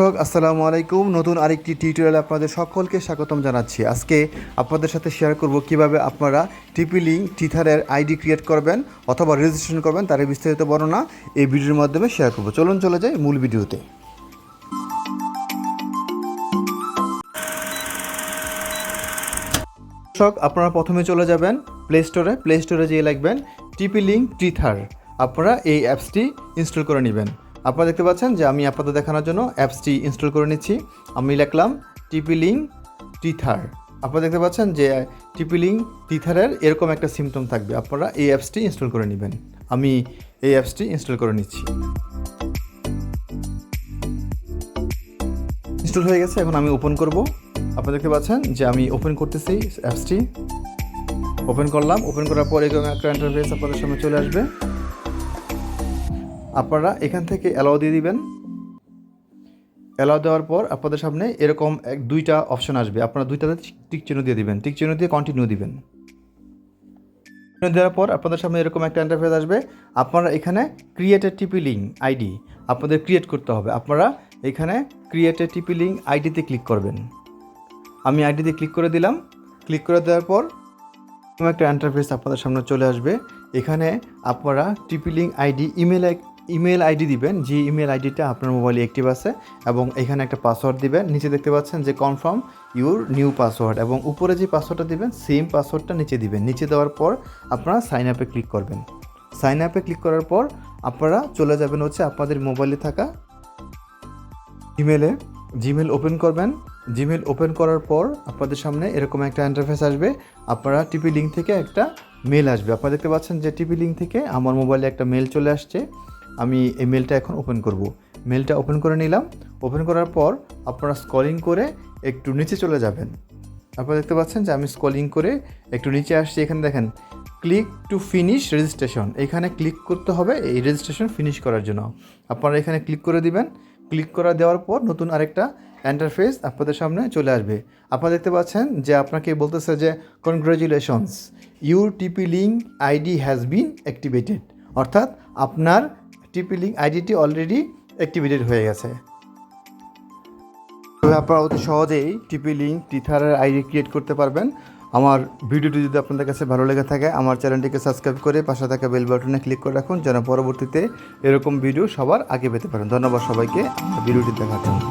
দর্শক আসসালামু আলাইকুম। নতুন আরেকটি টিউটোরিয়ালে আপনাদের সকলকে স্বাগতম জানাচ্ছি। আজকে আপনাদের সাথে শেয়ার করব কীভাবে আপনারা টিপি লিঙ্ক টিথারের আইডি ক্রিয়েট করবেন অথবা রেজিস্ট্রেশন করবেন তার বিস্তারিত বর্ণনা এই ভিডিওর মাধ্যমে শেয়ার করব। চলুন, চলে যাই মূল ভিডিওতে। দর্শক, আপনারা প্রথমে চলে যাবেন প্লে স্টোরে প্লে স্টোরে যেয়ে লিখবেন টিপি লিঙ্ক টিথার আপনারা এই অ্যাপসটি ইনস্টল করে নেবেন। আপনারা দেখতে পাচ্ছেন যে আমি আপনাদের দেখানোর জন্য অ্যাপসটি ইনস্টল করে নিচ্ছি। আমি লিখলাম টিপি লিঙ্ক টিথার আপনারা দেখতে পাচ্ছেন যে টিপি লিঙ্ক টিথারের এরকম একটা সিমটম থাকবে। আপনারা এই অ্যাপসটি ইনস্টল করে নেবেন। আমি এই অ্যাপসটি ইনস্টল করে নিচ্ছি। ইনস্টল হয়ে গেছে, এখন আমি ওপেন করব। আপনারা দেখতে পাচ্ছেন যে আমি ওপেন করতেছি অ্যাপসটি। ওপেন করলাম। ওপেন করার পর এরকম একটা ইন্টারফেস আপনাদের সামনে চলে আসবে। আপনারা এখান থেকে অ্যালাউ দিয়ে দিবেন। অ্যালাউ দেওয়ার পর আপনাদের সামনে এরকম এক দুইটা অপশন আসবে। আপনারা দুইটাতে টিক চিহ্ন দিয়ে দিবেন। টিক চিহ্ন দিয়ে কন্টিনিউ দিবেন। দেওয়ার পর আপনাদের সামনে এরকম একটা ইন্টারফেস আসবে। আপনারা এখানে ক্রিয়েটেড টিপি লিঙ্ক আইডি আপনাদের ক্রিয়েট করতে হবে। আপনারা এখানে ক্রিয়েটেড টিপি লিঙ্ক আইডিতে ক্লিক করবেন। আমি আইডিতে ক্লিক করে দিলাম। ক্লিক করে দেওয়ার পর একটা ইন্টারফেস আপনাদের সামনে চলে আসবে। এখানে আপনারা TP link ID email email ID দিবেন, যে ইমেল আইডিটা আপনার মোবাইলে অ্যাক্টিভ আছে এবং এখানে একটা পাসওয়ার্ড দিবেন, নিচে দেখতে পাচ্ছেন যে কনফার্ম ইউর নিউ পাসওয়ার্ড এবং উপরে যে পাসওয়ার্ডটা দিবেন, সেম পাসওয়ার্ডটা নিচে দিবেন। নিচে দেওয়ার পর আপনারা সাইন আপে ক্লিক করবেন। সাইন আপে ক্লিক করার পর আপনারা চলে যাবেন হচ্ছে আপনাদের মোবাইলে থাকা ইমেলে জিমেল ওপেন করবেন। জিমেল ওপেন করার পর আপনাদের সামনে এরকম একটা ইন্টারফেস আসবে। আপনারা টিপি লিঙ্ক থেকে একটা মেল আসবে। আপনারা দেখতে পাচ্ছেন যে টিপি লিঙ্ক থেকে আমার মোবাইলে একটা মেল চলে আসছে। আমি এই মেলটা এখন ওপেন করব। মেলটা ওপেন করে নিলাম। ওপেন করার পর আপনারা স্কলিং করে একটু নিচে চলে যাবেন। আপনারা দেখতে পাচ্ছেন যে আমি স্কলিং করে একটু নিচে আসছি। এখানে দেখেন ক্লিক টু ফিনিশ রেজিস্ট্রেশন এখানে ক্লিক করতে হবে এই রেজিস্ট্রেশন ফিনিশ করার জন্য। আপনারা এখানে ক্লিক করে দিবেন। ক্লিক করা দেওয়ার পর নতুন আরেকটা ইন্টারফেস আপনাদের সামনে চলে আসবে। আপনারা দেখতে পাচ্ছেন যে আপনাকে বলতেছে যে congratulations your TP link ID has been activated অর্থাৎ আপনার টিপি লিঙ্ক আইডিটি অলরেডি অ্যাক্টিভেটেড হয়ে গেছে। আপনারা অতি সহজেই টিপি লিঙ্ক টিথারের আইডি ক্রিয়েট করতে পারবেন। আমার ভিডিওটি যদি আপনাদের কাছে ভালো লেগে থাকে, আমার চ্যানেলটিকে সাবস্ক্রাইব করে পাশে থাকা বেল বাটনে ক্লিক করে রাখুন, যেন পরবর্তীতে এরকম ভিডিও সবার আগে পেতে পারেন। ধন্যবাদ সবাইকে, ভিডিওটি দেখার জন্য।